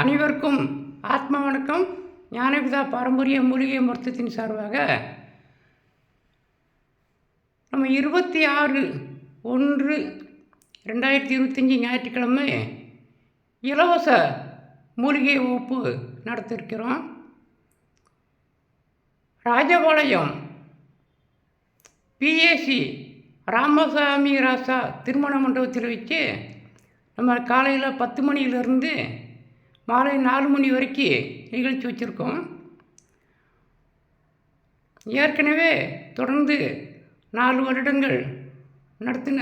அனைவருக்கும் ஆத்ம வணக்கம். ஞானபிதா பாரம்பரிய மூலிகை மருத்துவத்தின் சார்பாக நம்ம இருபத்தி ஆறு ஒன்று ரெண்டாயிரத்தி இருபத்தஞ்சி ஞாயிற்றுக்கிழமை இலவச மூலிகை வகுப்பு நடத்திருக்கிறோம். ராஜபாளையம் பிஏசி ராமசாமி ராசா திருமண மண்டபத்தில் வச்சு நம்ம காலையில் பத்து மணியிலிருந்து மாலை நாலு மணி வரைக்கும் நிகழ்ச்சி வச்சுருக்கோம். ஏற்கனவே தொடர்ந்து நாலு வருடங்கள் நடத்தின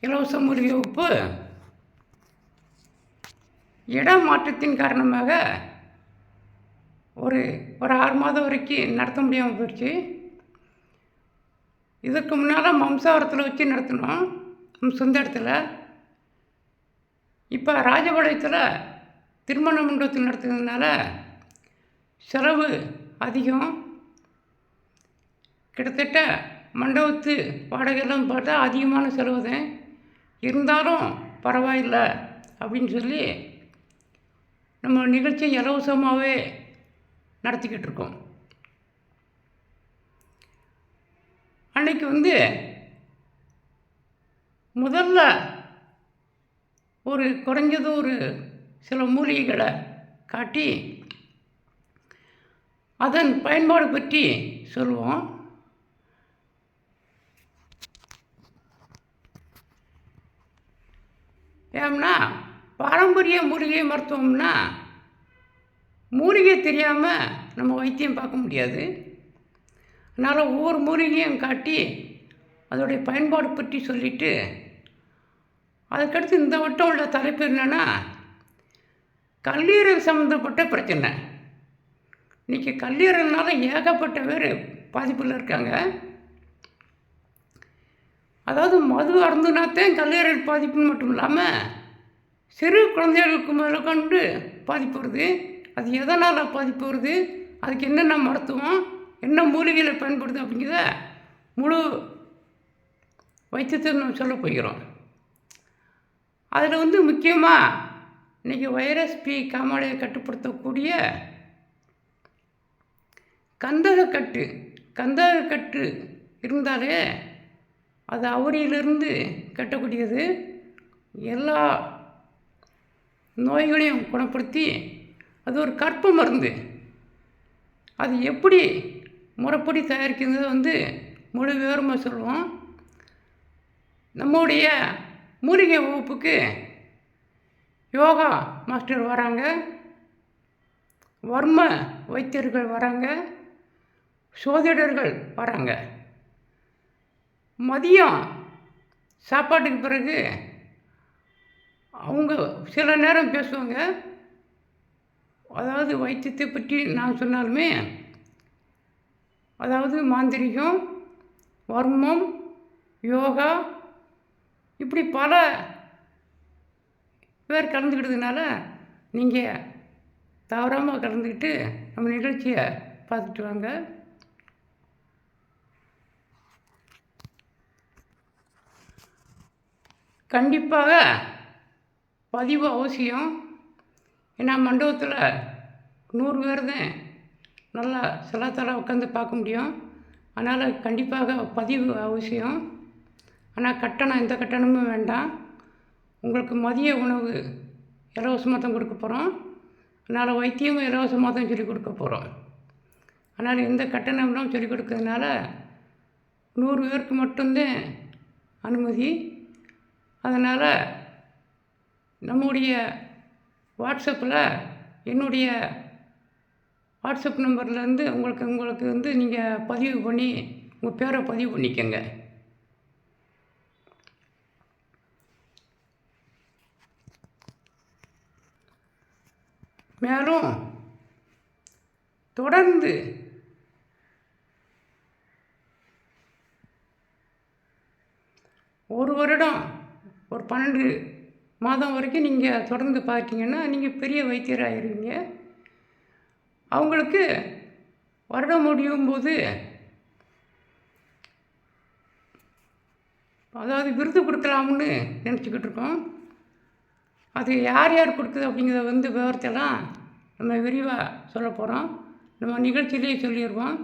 இலவச மூலிகை வகுப்பு இடமாற்றத்தின் காரணமாக ஒரு ஒரு ஆறு மாதம் வரைக்கும் நடத்த முடியாமல் போயிடுச்சு. இதுக்கு முன்னால் மம்சாவரத்தில் வச்சு நடத்தினோம். நம்ம சொந்த இடத்துல. இப்போ ராஜபாளையத்தில் திருமண மண்டபத்தில் நடத்துறதுனால செலவு அதிகம். கிட்டத்தட்ட மண்டபத்து வாடகையெல்லாம் பார்த்தா அதிகமான செலவு தான். இருந்தாலும் பரவாயில்லை அப்படின்னு சொல்லி நம்ம நிகழ்ச்சியை இலவசமாகவே நடத்திக்கிட்டு இருக்கோம். அன்னைக்கு வந்து முதல்ல ஒரு குறைஞ்சது ஒரு சில மூலிகைகளை காட்டி அதன் பயன்பாடு பற்றி சொல்லுவோம் ஏம்னா பாரம்பரிய மூலிகை மருத்துவம்னா மூலிகை தெரியாமல் நம்ம வைத்தியம் பார்க்க முடியாது. அதனால் ஒவ்வொரு மூலிகையும் காட்டி அதோடைய பயன்பாடு பற்றி சொல்லிவிட்டு அதுக்கடுத்து இந்த வட்டம் உள்ள தலைப்பு என்னென்னா கல்லீரல் சம்மந்தப்பட்ட பிரச்சனை. இன்றைக்கி கல்லீரல்னால ஏகப்பட்ட பேர் பாதிப்பில் இருக்காங்க. அதாவது மது அருந்துனாத்தான் கல்லீரல் பாதிப்புன்னு மட்டும் இல்லாமல் சிறு குழந்தைகளுக்கு மேலே கொண்டு பாதிப்பு வருது. அது எதனால் பாதிப்பு வருது? அதுக்கு என்னென்ன மருத்துவம் என்ன மூலிகைகளை பயன்படுது அப்படிங்கிறத முழு வைத்தியத்தை நம்ம சொல்ல போகிறோம். அதில் வந்து முக்கியமாக இன்றைக்கி வைரஸ் பி காமாலையை கட்டுப்படுத்தக்கூடிய கந்தகக்கட்டு கந்தகக்கட்டு இருந்தாலே அது அவரியிலிருந்து கட்டக்கூடியது. எல்லா நோய்களையும் குணப்படுத்தி அது ஒரு கற்ப மருந்து. அது எப்படி முறைப்படி தயாரிக்கிறது வந்து முழு விவரமாக சொல்லுவோம். நம்முடைய மூலிகை வகுப்புக்கு யோகா மாஸ்டர் வராங்க. வர்ம வைத்தியர்கள் வராங்க. சோதிடர்கள் வராங்க. மதியம் சாப்பாட்டுக்கு பிறகு அவங்க சில நேரம் பேசுவாங்க. அதாவது வைத்தியத்தை பற்றி நான் சொன்னாலுமே அதாவது மாந்திரிகம் வர்மம் யோகா இப்படி பல வேறு கலந்துக்கிட்டதுனால நீங்கள் தவறாமல் கலந்துக்கிட்டு நம்ம நிகழ்ச்சியை பார்த்துட்டு வாங்க. கண்டிப்பாக பதிவு அவசியம். ஏன்னா மண்டபத்தில் நூறு பேர் தான் நல்லா சிலத்தர உட்காந்து பார்க்க முடியும். அதனால் கண்டிப்பாக பதிவு அவசியம். ஆனால் கட்டணம் எந்த கட்டணமும் வேண்டாம். உங்களுக்கு மதிய உணவு இலவசமாக தான் கொடுக்க போகிறோம் அதனால் வைத்தியமும் இலவசமாக தான் சொல்லிக் கொடுக்க போகிறோம் அதனால் எந்த கட்டணம்லாம் சொல்லிக் கொடுக்கறதுனால நூறு பேருக்கு மட்டும்தான் அனுமதி. அதனால் நம்முடைய வாட்ஸ்அப்பில் என்னுடைய வாட்ஸ்அப் நம்பர்லேருந்து உங்களுக்கு உங்களுக்கு வந்து நீங்கள் பதிவு பண்ணி உங்கள் பேரை பதிவு பண்ணிக்கோங்க. மேலும் தொடர்ந்து ஒரு வருடம் ஒரு பன்னெண்டு மாதம் வரைக்கும் நீங்கள் தொடர்ந்து பார்த்தீங்கன்னா நீங்கள் பெரிய வைத்தியராகிருவீங்க அவங்களுக்கு வருடம் முடியும் போது அதாவது விருது கொடுக்கலாம்னு நினச்சிக்கிட்டு இருக்கோம். அது யார் யார் கொடுக்குது அப்படிங்கிறத வந்து விவரத்தெல்லாம் நம்ம விரிவாக சொல்ல போகிறோம் நம்ம நிகழ்ச்சியிலேயே சொல்லிடுவோம்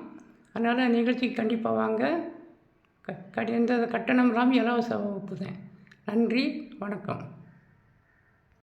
அதனால் நிகழ்ச்சிக்கு கண்டிப்பாக வாங்க. க கடி எந்த கட்டணம் இல்லாமல் இலவச வகுப்பு தான். நன்றி வணக்கம்.